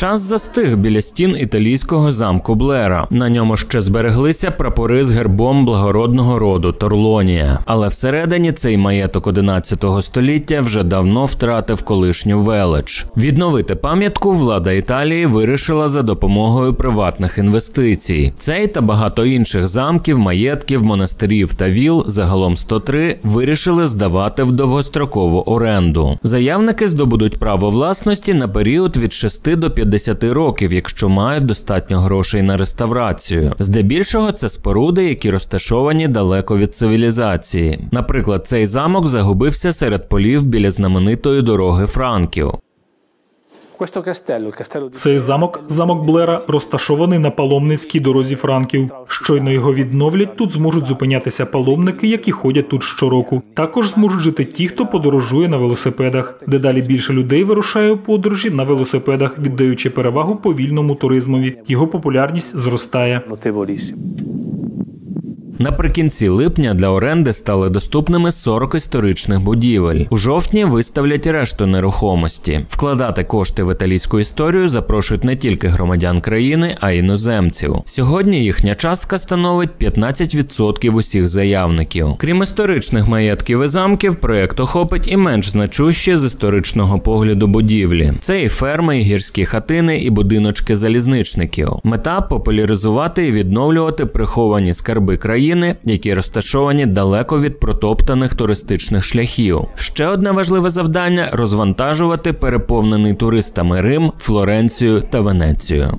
Час застиг біля стін італійського замку Блера. На ньому ще збереглися прапори з гербом благородного роду Торлонія. Але всередині цей маєток 11 століття вже давно втратив колишню велич. Відновити пам'ятку влада Італії вирішила за допомогою приватних інвестицій. Цей та багато інших замків, маєтків, монастирів та віл, загалом 103, вирішили здавати в довгострокову оренду. Заявники здобудуть право власності на період від 6 до 50 років, якщо мають достатньо грошей на реставрацію. Здебільшого це споруди, які розташовані далеко від цивілізації. Наприклад, цей замок загубився серед полів біля знаменитої дороги Франків. Цей замок, замок Блера, розташований на паломницькій дорозі Франків. Щойно його відновлять, тут зможуть зупинятися паломники, які ходять тут щороку. Також зможуть жити ті, хто подорожує на велосипедах. Дедалі більше людей вирушає у подорожі на велосипедах, віддаючи перевагу повільному туризмові. Його популярність зростає. Наприкінці липня для оренди стали доступними 40 історичних будівель. У жовтні виставлять решту нерухомості. Вкладати кошти в італійську історію запрошують не тільки громадян країни, а й іноземців. Сьогодні їхня частка становить 15% усіх заявників. Крім історичних маєтків і замків, проєкт охопить і менш значущі з історичного погляду будівлі. Це і ферми, і гірські хатини, і будиночки залізничників. Мета популяризувати і відновлювати приховані скарби країни, які розташовані далеко від протоптаних туристичних шляхів. Ще одне важливе завдання розвантажувати переповнений туристами Рим, Флоренцію та Венецію.